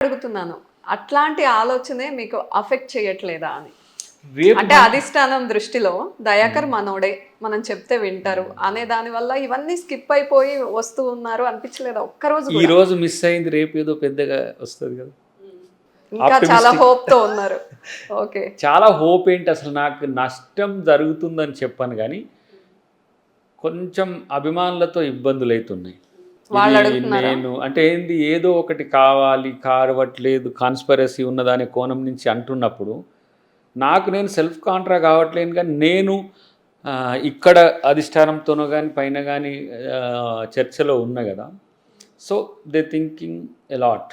అడుగుతున్నాను. అట్లాంటి ఆలోచనే మీకు అఫెక్ట్ చేయట్లేదా అని? అంటే అధిష్టానం దృష్టిలో దయాకర్ మనోడే మనం చెప్తే వింటారు అనే దాని వల్ల ఇవన్నీ స్కిప్ అయిపోయి వస్తూ ఉన్నారు అనిపించలేదా? ఒక్కరోజు ఈ? రోజు మిస్ అయింది రేపు ఏదో పెద్దగా వస్తుంది కదా. ఇంకా చాలా హోప్తో ఉన్నారు. ఓకే. చాలా హోప్ ఏంటి అసలు? నాకు నష్టం జరుగుతుందని చెప్పాను కానీ కొంచెం అభిమానులతో ఇబ్బందులు అవుతున్నాయి ఇది? నేను అంటే ఏంది ఏదో ఒకటి కావాలి కారవట్లేదు కాన్స్పరసీ ఉన్నదనే కోణం నుంచి అంటున్నప్పుడు నాకు నేను సెల్ఫ్ కాంట్రా కావట్లేను కానీ నేను ఇక్కడ అధిష్టానంతోనో కానీ పైన కానీ చర్చలో ఉన్నా కదా so they thinking a lot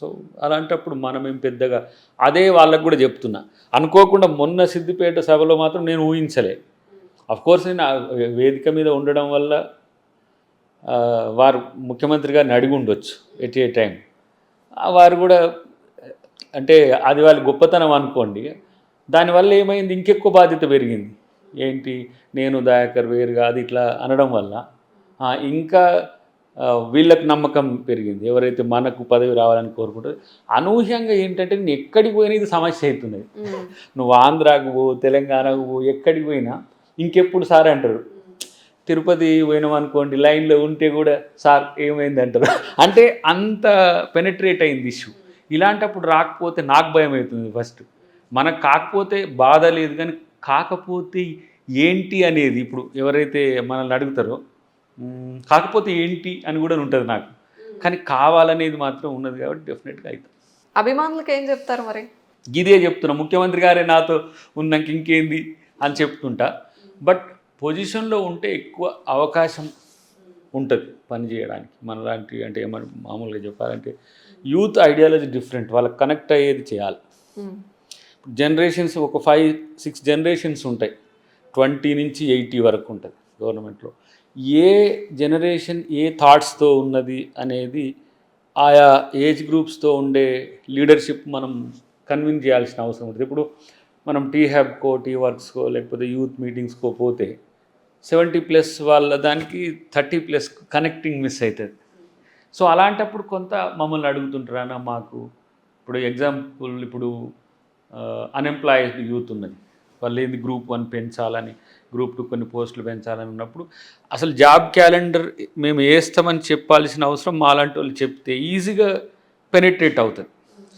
so అలాంటప్పుడు మనం ఏం పెద్దగా అదే వాళ్ళకు కూడా చెప్తున్నా. అనుకోకుండా మొన్న సిద్దిపేట సభలో మాత్రం నేను ఊహించలే. కోర్స్ నేను వేదిక మీద ఉండడం వల్ల వారు ముఖ్యమంత్రి గారిని అడిగి ఉండొచ్చు ఎట్ ఏ టైం వారు కూడా అంటే అది వాళ్ళ గొప్పతనం అనుకోండి. దానివల్ల ఏమైంది? ఇంకెక్కువ బాధ్యత పెరిగింది. ఏంటి? నేను దయాకర్ వేరు కాదు ఇట్లా అనడం వల్ల. ఇంకా వీళ్ళకి నమ్మకం పెరిగింది. ఎవరైతే మనకు పదవి రావాలని కోరుకుంటారో అనూహ్యంగా ఏంటంటే నేను ఎక్కడికి పోయినా ఇది సమస్య అవుతుంది. నువ్వు ఆంధ్రాకు పో తెలంగాణకు పో ఎక్కడికి పోయినా ఇంకెప్పుడు సార్ అంటారు. తిరుపతి పోయినాం అనుకోండి లైన్లో ఉంటే కూడా సార్ ఏమైంది అంటారు అంటే అంత పెనట్రేట్ అయింది ఇష్యూ ఇలాంటప్పుడు రాకపోతే నాకు భయం అవుతుంది ఫస్ట్ మనకు కాకపోతే బాధ లేదు కానీ కాకపోతే ఏంటి అనేది ఇప్పుడు ఎవరైతే మనల్ని అడుగుతారో "మ్మ్, కాకపోతే ఏంటి అని కూడా ఉంటుంది నాకు. కానీ కావాలనేది మాత్రం ఉన్నది కాబట్టి డెఫినెట్గా అవుతుంది అభిమానులకు ఏం చెప్తారు మరి? ఇదే చెప్తున్నా. ముఖ్యమంత్రి గారే నాతో ఉన్నాక ఇంకేంది అని చెప్తుంటా. బట్ పొజిషన్లో ఉంటే ఎక్కువ అవకాశం ఉంటుంది పని చేయడానికి. మనలాంటి అంటే ఏమని మామూలుగా చెప్పాలంటే యూత్ ఐడియాలజీ డిఫరెంట్ వాళ్ళకి కనెక్ట్ అయ్యేది చేయాలి. జనరేషన్స్ ఒక ఫైవ్ సిక్స్ జనరేషన్స్ ఉంటాయి. ట్వంటీ నుంచి ఎయిటీ వరకు ఉంటుంది గవర్నమెంట్లో. ఏ జనరేషన్ ఏ థాట్స్తో ఉన్నది అనేది ఆయా ఏజ్ గ్రూప్స్తో ఉండే లీడర్షిప్ మనం కన్విన్స్ చేయాల్సిన అవసరం ఉంటుంది. ఇప్పుడు మనం టీ హ్యాబ్కో టీ వర్క్స్కో లేకపోతే యూత్ మీటింగ్స్కో పోతే సెవెంటీ ప్లస్ వాళ్ళ దానికి థర్టీ ప్లస్ కనెక్టింగ్ మిస్ అవుతుంది. సో అలాంటప్పుడు కొంత మమ్మల్ని అడుగుతుంటారా మాకు ఇప్పుడు ఎగ్జాంపుల్ ఇప్పుడు అన్ఎంప్లాయిడ్ యూత్ ఉన్నది. వాళ్ళు ఏంది గ్రూప్ వన్ పెంచాలని గ్రూప్ టూ కొన్ని పోస్టులు పెంచాలని ఉన్నప్పుడు అసలు జాబ్ క్యాలెండర్ మేము వేస్తామని చెప్పాల్సిన అవసరం మాలాంటి వాళ్ళు చెప్తే ఈజీగా పెనిట్రేట్ అవుతుంది.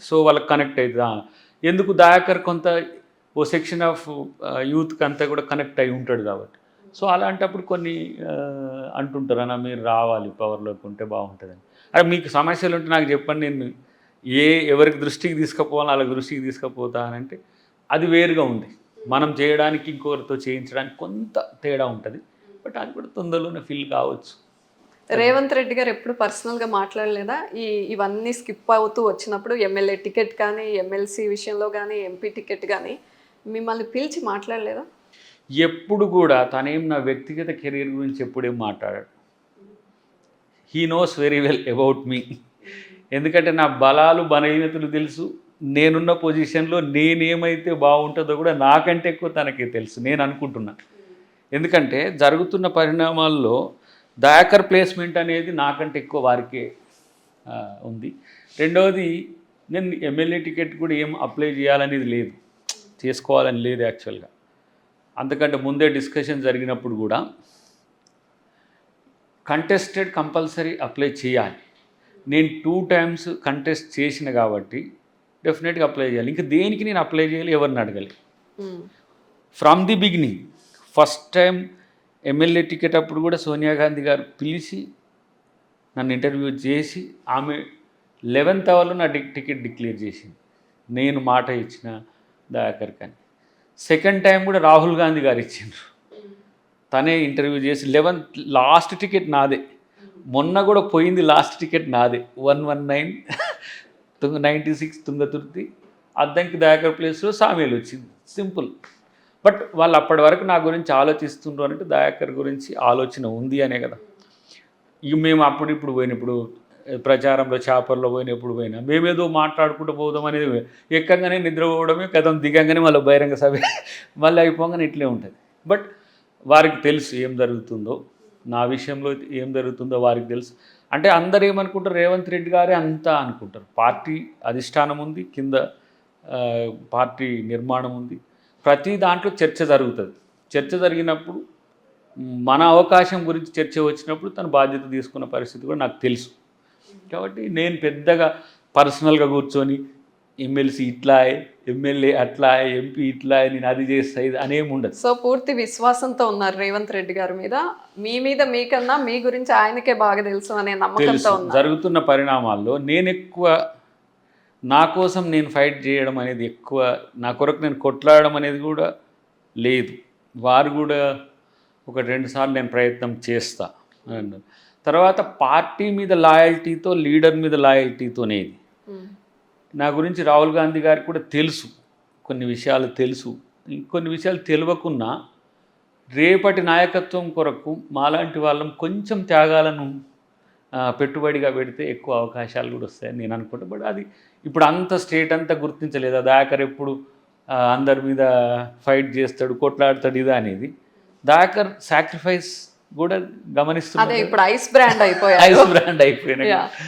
సో వాళ్ళకి కనెక్ట్ అవుతుంది. ఎందుకు దయాకర్ కొంత ఓ సెక్షన్ ఆఫ్ యూత్కి అంతా కూడా కనెక్ట్ అయి ఉంటాడు కాబట్టి. సో అలాంటప్పుడు కొన్ని అంటుంటారు అన్న మీరు రావాలి పవర్లోకి ఉంటే బాగుంటుందని. అరే మీకు సమస్యలు ఉంటే నాకు చెప్పండి నేను ఏ ఎవరికి దృష్టికి తీసుకుపోవాలో వాళ్ళకి దృష్టికి తీసుకుపోతానంటే అది వేరుగా ఉంది. మనం చేయడానికి ఇంకొకరితో చేయించడానికి కొంత తేడా ఉంటుంది. బట్ అది కూడా తొందరలోనే ఫీల్ కావచ్చు. రేవంత్ రెడ్డి గారు ఎప్పుడు పర్సనల్గా మాట్లాడలేదా? ఈ ఇవన్నీ స్కిప్ అవుతూ వచ్చినప్పుడు ఎమ్మెల్యే టికెట్ కానీ ఎమ్మెల్సీ విషయంలో కానీ ఎంపీ టికెట్ కానీ మిమ్మల్ని పిలిచి మాట్లాడలేదా? ఎప్పుడు కూడా తనేం నా వ్యక్తిగత కెరీర్ గురించి ఎప్పుడేం మాట్లాడాడు. He knows very well about me ఎందుకంటే నా బలాలు బలహీనతలు తెలుసు. నేనున్న పొజిషన్లో నేనేమైతే బాగుంటుందో కూడా నాకంటే ఎక్కువ తనకే తెలుసు. నేను అనుకుంటున్నా. ఎందుకంటే జరుగుతున్న పరిణామాల్లో దయాకర్ ప్లేస్మెంట్ అనేది నాకంటే ఎక్కువ వారికే ఉంది. రెండవది నేను ఎమ్మెల్యే టికెట్ కూడా ఏం అప్లై చేయాలనేది లేదు. చేసుకోవాలని లేదు యాక్చువల్గా. అంతకంటే ముందే డిస్కషన్ జరిగినప్పుడు కూడా కంటెస్టెడ్ కంపల్సరీ అప్లై చేయాలి. నేను టూ టైమ్స్ కంటెస్ట్ చేసిన కాబట్టి డెఫినెట్గా అప్లై చేయాలి. ఇంకా దేనికి నేను అప్లై చేయాలి? ఎవరిని అడగాలి. From the beginning first time MLA ticket అప్పుడు కూడా సోనియా గాంధీ గారు పిలిచి నన్ను ఇంటర్వ్యూ చేసి ఆమె లెవెన్త్ అవర్లో నా టిక్ టికెట్ డిక్లేర్ చేసింది. నేను మాట ఇచ్చిన దయాకర్ కానీ సెకండ్ టైం కూడా రాహుల్ గాంధీ గారు ఇచ్చిండ్రు. తనే ఇంటర్వ్యూ చేసి లెవెన్త్ లాస్ట్ టికెట్ నాదే. మొన్న కూడా పోయింది లాస్ట్ టికెట్ నాదే. వన్ వన్ నైన్ తుంగ నైంటీ సిక్స్ తుంగతుర్తి అద్దంకి దయాకర్ ప్లేస్లో సామీలు వచ్చింది. సింపుల్. బట్ వాళ్ళు అప్పటి వరకు నా గురించి ఆలోచిస్తుండ్రు అంటే దయాకర్ గురించి ఆలోచన ఉంది అనే కదా. ఇక మేము అప్పుడు ఇప్పుడు పోయినప్పుడు ప్రచారంలో చేపల్లో పోయినప్పుడు పోయినా. మేమేదో మాట్లాడుకుంటూ పోదాం అనేది ఎక్కగానే నిద్రపోవడమే కథం దిగంగానే మళ్ళీ బహిరంగ సభ మళ్ళీ అయిపోగానే ఇట్లే ఉంటుంది. బట్ వారికి తెలుసు ఏం జరుగుతుందో నా విషయంలో ఏం జరుగుతుందో వారికి తెలుసు. అంటే అందరు ఏమనుకుంటారు? రేవంత్ రెడ్డి గారే అంతా అనుకుంటారు. పార్టీ అధిష్టానం ఉంది కింద పార్టీ నిర్మాణం ఉంది. ప్రతి దాంట్లో చర్చ జరుగుతుంది. చర్చ జరిగినప్పుడు మన అవకాశం గురించి చర్చ వచ్చినప్పుడు తను బాధ్యత తీసుకున్న పరిస్థితి కూడా నాకు తెలుసు. కాబట్టి నేను పెద్దగా పర్సనల్గా కూర్చొని ఎమ్మెల్సీ ఇట్లా ఎమ్మెల్యే అట్లా ఎంపీ ఇట్లా నేను అది చేస్తా ఇది అనేమి ఉండదు. సో పూర్తి విశ్వాసంతో ఉన్నారు రేవంత్ రెడ్డి గారి మీద. మీ మీద మీకన్నా మీ గురించి ఆయనకే బాగా తెలుసు అనే నమ్మకంతో జరుగుతున్న పరిణామాల్లో నేను ఎక్కువ నా కోసం నేను ఫైట్ చేయడం అనేది ఎక్కువ నా కొరకు నేను కొట్లాడడం అనేది కూడా లేదు. వారు కూడా ఒక రెండు సార్లు నేను ప్రయత్నం చేస్తా అన్నారు. తర్వాత పార్టీ మీద లాయల్టీతో లీడర్ మీద లాయల్టీతోనే ఇది. నా గురించి రాహుల్ గాంధీ గారికి కూడా తెలుసు. కొన్ని విషయాలు తెలుసు. ఇంకొన్ని విషయాలు తెలియకున్నా రేపటి నాయకత్వం కొరకు మాలాంటి వాళ్ళం కొంచెం త్యాగాలను పెట్టుబడిగా పెడితే ఎక్కువ అవకాశాలు కూడా వస్తాయని నేను అనుకుంటా. బట్ అది ఇప్పుడు అంత స్టేట్ అంతా గుర్తించలేదు. దాకర్ ఎప్పుడు అందరి మీద ఫైట్ చేస్తాడు కొట్లాడతాడు ఇదా అనేది. దాకర్ సాక్రిఫైస్ కూడా అదే గమనిస్తున్నా ఇప్పుడు ఐస్ బ్రాండ్ అయిపోయారు. ఐస్ బ్రాండ్ అయిపోయిన Yeah.